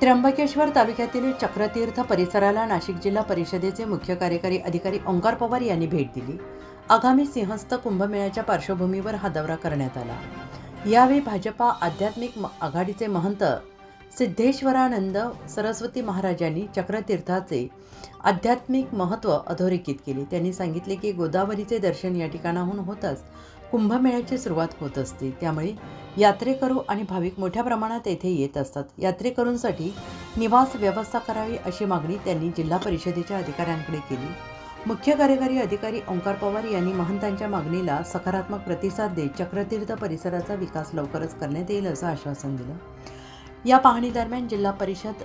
त्र्यंबकेश्वर तालुक्यातील चक्रतीर्थ परिसराला नाशिक जिल्हा परिषदेचे मुख्य कार्यकारी अधिकारी ओंकार पवार यांनी भेट दिली. आगामी सिंहस्थ कुंभमेळ्याच्या पार्श्वभूमीवर हा दौरा करण्यात आला. यावेळी भाजपा आध्यात्मिक आघाडीचे महंत सिद्धेश्वरानंद सरस्वती महाराजांनी चक्रतीर्थाचे आध्यात्मिक महत्त्व अधोरेखित केले. त्यांनी सांगितले की गोदावरीचे दर्शन या ठिकाणाहून होताच. कुंभमेळ्याची सुरुवात होत असते. त्यामुळे यात्रेकरू आणि भाविक मोठ्या प्रमाणात येथे येत असतात. यात्रेकरूंसाठी निवास व्यवस्था करावी अशी मागणी त्यांनी जिल्हा परिषदेच्या अधिकाऱ्यांकडे केली. मुख्य कार्यकारी अधिकारी ओंकार पवार यांनी महंतांच्या मागणीला सकारात्मक प्रतिसाद देत चक्रतीर्थ परिसराचा विकास लवकरच करण्यात येईल असं आश्वासन दिलं. या पाहणीदरम्यान जिल्हा परिषद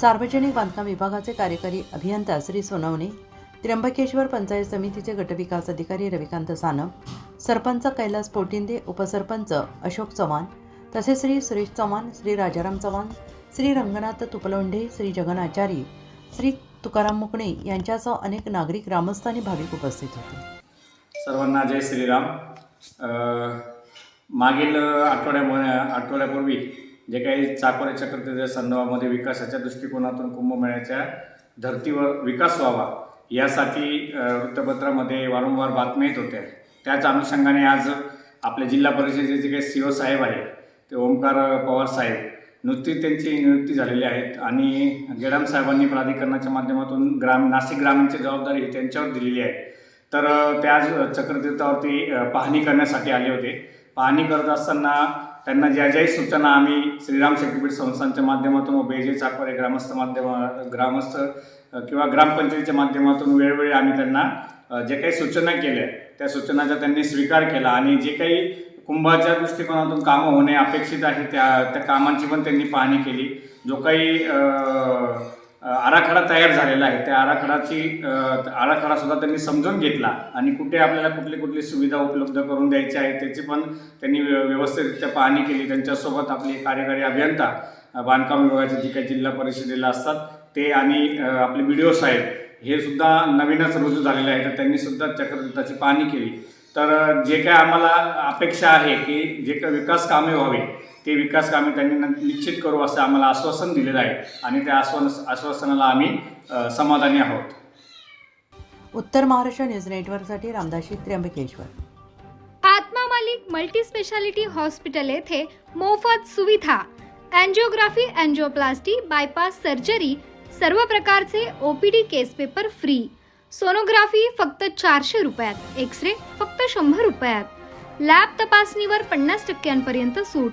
सार्वजनिक बांधकाम विभागाचे कार्यकारी अभियंता श्री सोनवणे त्र्यंबकेश्वर पंचायत समितीचे गटविकास अधिकारी रविकांत सानप सरपंच कैलास पोटिंदे उपसरपंच अशोक चव्हाण तसेच श्री सुरेश चव्हाण श्री राजाराम चव्हाण श्री रंगनाथ तुपलोंढे श्री जगनाचारी श्री तुकाराम मुकणे यांच्यासह अनेक नागरिक ग्रामस्थ आणि भाविक उपस्थित होते. सर्वांना जय श्रीराम. मागील आठवड्यामध्ये आठवड्यापूर्वी जे काही चाकोरे चक्रतेच्या संदर्भामध्ये विकासाच्या दृष्टिकोनातून कुंभमेळ्याच्या धर्तीवर विकास व्हावा यासाठी वृत्तपत्रामध्ये वारंवार बातम्या येत होत्या. त्याच अनुषंगाने आज आपल्या जिल्हा परिषदेचे जे काही सी ओ साहेब आहे ते ओंकार पवार साहेब नुकतीच त्यांची नियुक्ती झालेली आहेत आणि गेडाम साहेबांनी प्राधिकरणाच्या माध्यमातून ग्राम नाशिक ग्रामीणची जबाबदारी ही त्यांच्यावर दिलेली आहे. तर त्या आज चक्रतीर्थावरती पाहणी करण्यासाठी आले होते. पाहणी करत असताना त्यांना ज्या ज्याही सूचना आम्ही श्रीराम शक्तीपीठ संस्थांच्या माध्यमातून व बेजे चाकवारे ग्रामस्थ माध्यम ग्रामस्थ किंवा ग्रामपंचायतीच्या माध्यमातून वेळोवेळी आम्ही त्यांना जे काही सूचना केल्या त्या सूचनाचा त्यांनी स्वीकार केला आणि जे काही कुंभाच्या दृष्टिकोनातून कामं होणे अपेक्षित आहे त्या त्या कामांची पण त्यांनी पाहणी केली. जो काही आराखडा तयार झालेला आहे. त्या आराखडाची आराखडासुद्धा त्यांनी समजून घेतला आणि कुठे आपल्याला कुठली कुठली सुविधा उपलब्ध करून द्यायची आहे त्याची पण त्यांनी व्य- व्यवस्थितरित्या पाहणी केली. त्यांच्यासोबत आपले कार्यकारी अभियंता बांधकाम विभागाचे जे काही जिल्हा परिषदेला असतात ते आणि आपले बी डी ओ साहेब हे सुद्धा नवीनच रुजू झालेले आहे तर त्यांनी सुद्धा चक्रतीर्थाची पाहणी केली. तर जे काय आम्हाला अपेक्षा आहे की जे काही विकास कामे व्हावे ते विकास कामे त्यांनी निश्चित करू असं आम्हाला आश्वासन दिलेलं आहे आणि त्या आश्वास आश्वासनाला आम्ही समाधानी आहोत. उत्तर महाराष्ट्र न्यूज नेटवर्कसाठी रामदाशी त्र्यंबकेश्वर. आत्मा मालिक मल्टी स्पेशालिटी हॉस्पिटल येथे मोफत सुविधा अँजिओग्राफी अँजिओप्लास्टी बायपास सर्जरी सर्व प्रकारचे OPD case paper free. Sonography फक्त चारशे रुपयात एक्स रे फक्त शंभर रुपयात. लॅब तपासणीवर पन्नास टक्क्यांपर्यंत सूट.